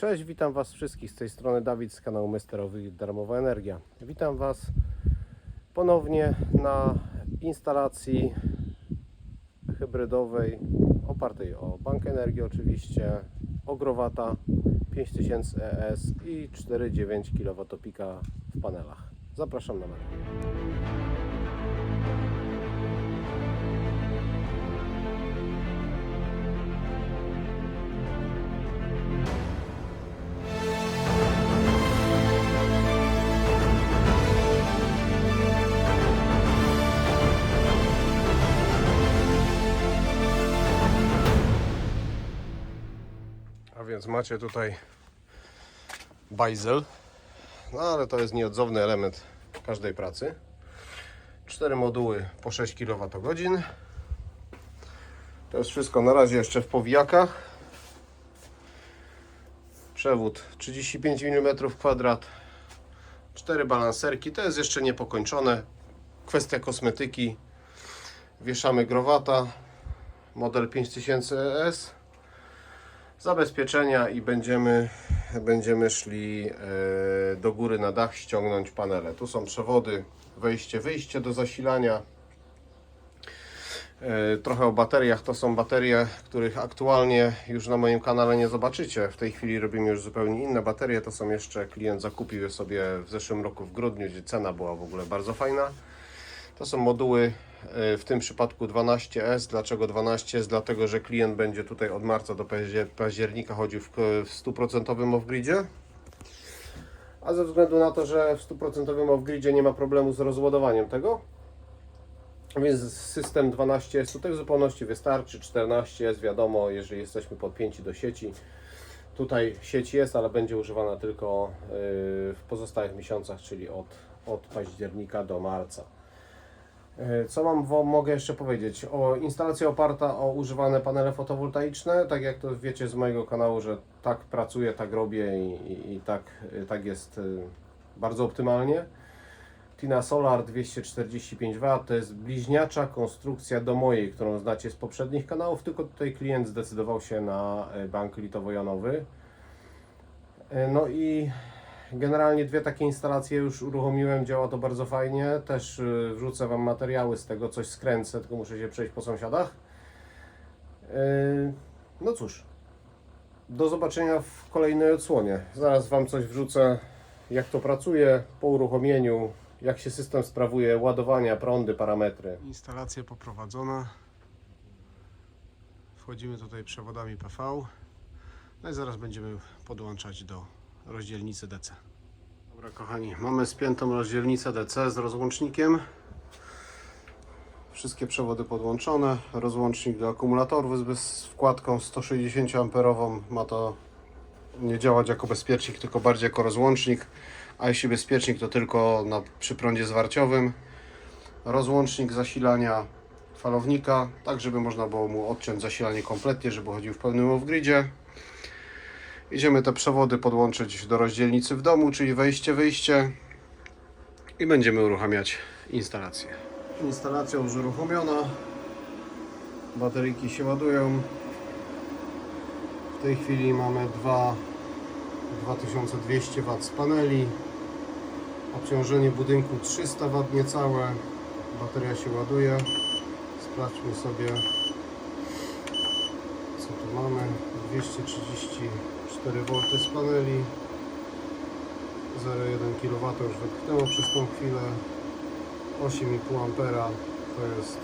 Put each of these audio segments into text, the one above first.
Cześć, witam Was wszystkich z tej strony Dawid z kanału Mysterowy Darmowa Energia. Witam Was ponownie na instalacji hybrydowej opartej o bank energii oczywiście, Ogrowata 5000 ES i 4,9 kWp w panelach. Zapraszam na menę. A więc macie tutaj bajzel, no ale to jest nieodzowny element każdej pracy. Cztery moduły po 6 kWh. To jest wszystko na razie jeszcze w powijakach. Przewód 35 mm kwadrat. Cztery balanserki. To jest jeszcze niepokończone. Kwestia kosmetyki. Wieszamy growata. Model 5000 ES zabezpieczenia i będziemy, będziemy szli e, do góry na dach ściągnąć panele. Tu są przewody, wejście, wyjście do zasilania. E, Trochę o bateriach. To są baterie, których aktualnie już na moim kanale nie zobaczycie. W tej chwili robimy już zupełnie inne baterie. To są jeszcze, klient zakupił je sobie w zeszłym roku w grudniu, gdzie cena była w ogóle bardzo fajna. To są moduły e, w tym przypadku 12S. Dlaczego 12S? Dlatego, że klient będzie tutaj od marca do paździer- października chodził w w 100% off-gridzie. A ze względu na to, że w 100% off-gridzie nie ma problemu z rozładowaniem tego, więc system 12S tutaj w zupełności wystarczy. 14S wiadomo, jeżeli jesteśmy podpięci do sieci. Tutaj sieć jest, ale będzie używana tylko yy, w pozostałych miesiącach, czyli od, od października do marca. E, Co mam, wo- mogę jeszcze powiedzieć? O instalacja oparta o używane panele fotowoltaiczne. Tak jak to wiecie z mojego kanału, że tak pracuję, tak robię i, i, i tak, y, tak jest y, bardzo optymalnie. Tina Solar 245W to jest bliźniacza konstrukcja do mojej, którą znacie z poprzednich kanałów, tylko tutaj klient zdecydował się na bank litowo-jonowy. E, No i Generalnie dwie takie instalacje już uruchomiłem, działa to bardzo fajnie. Też y, wrzucę Wam materiały z tego, coś skręcę, tylko muszę się przejść po sąsiadach. Yy, No cóż, do zobaczenia w kolejnej odsłonie. Zaraz Wam coś wrzucę, jak to pracuje po uruchomieniu, jak się system sprawuje, ładowania, prądy, parametry. Instalacja poprowadzona. Wchodzimy tutaj przewodami PV. No i zaraz będziemy podłączać do rozdzielnicy DC. Dobra kochani, mamy spiętą rozdzielnicę DC z rozłącznikiem. Wszystkie przewody podłączone. Rozłącznik do akumulatorów z- wkładką 160 amperową. Ma to nie działać jako bezpiecznik, tylko bardziej jako rozłącznik. A jeśli bezpiecznik, to tylko na, przy prądzie zwarciowym. Rozłącznik zasilania falownika, tak żeby można było mu odciąć zasilanie kompletnie, żeby chodził w pełnym off-gridzie. Idziemy te przewody podłączyć do rozdzielnicy w domu, czyli wejście, wyjście i będziemy uruchamiać instalację. Instalacja już uruchomiona. Bateryjki się ładują. W tej chwili mamy dwa 2200 W z paneli. Obciążenie budynku 300 W niecałe. Bateria się ładuje. Sprawdźmy sobie co tu mamy? 234 V z paneli. 0,1 kW już wypchnęło przez tą chwilę. 8,5 ampera to jest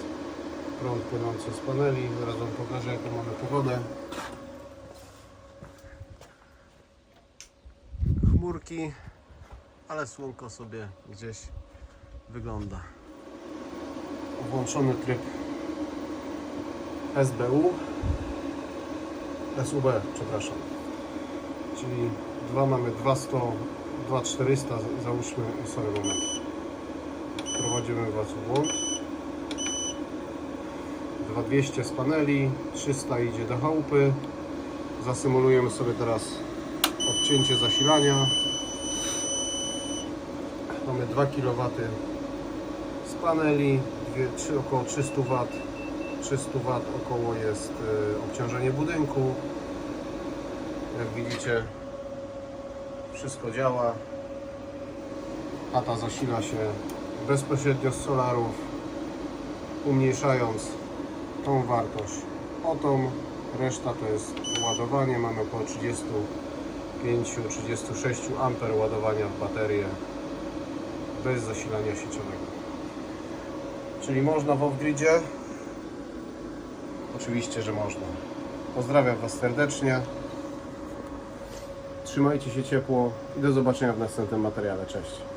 prąd płynący z paneli. Zaraz Wam pokażę jaką mamy pogodę. Chmurki, ale słonko sobie gdzieś wygląda. Włączony tryb SBU. SUB, przepraszam. Czyli dwa mamy 200, 2400 załóżmy, sorry moment. Prowadzimy Was w błąd. 2200 z paneli, 300 idzie do chałupy. Zasymulujemy sobie teraz odcięcie zasilania. Mamy 2 kW z paneli, dwie, trzy, około 300 W 300 W około jest y, obciążenie budynku. Jak widzicie, Wszystko działa. Chata zasila się bezpośrednio z solarów, umniejszając tą wartość o tą. Reszta to jest ładowanie. Mamy około 35-36 amper ładowania w baterię bez zasilania sieciowego. Czyli można w off-gridzie? Oczywiście, że można. Pozdrawiam Was serdecznie. Trzymajcie się ciepło i do zobaczenia w następnym materiale. Cześć.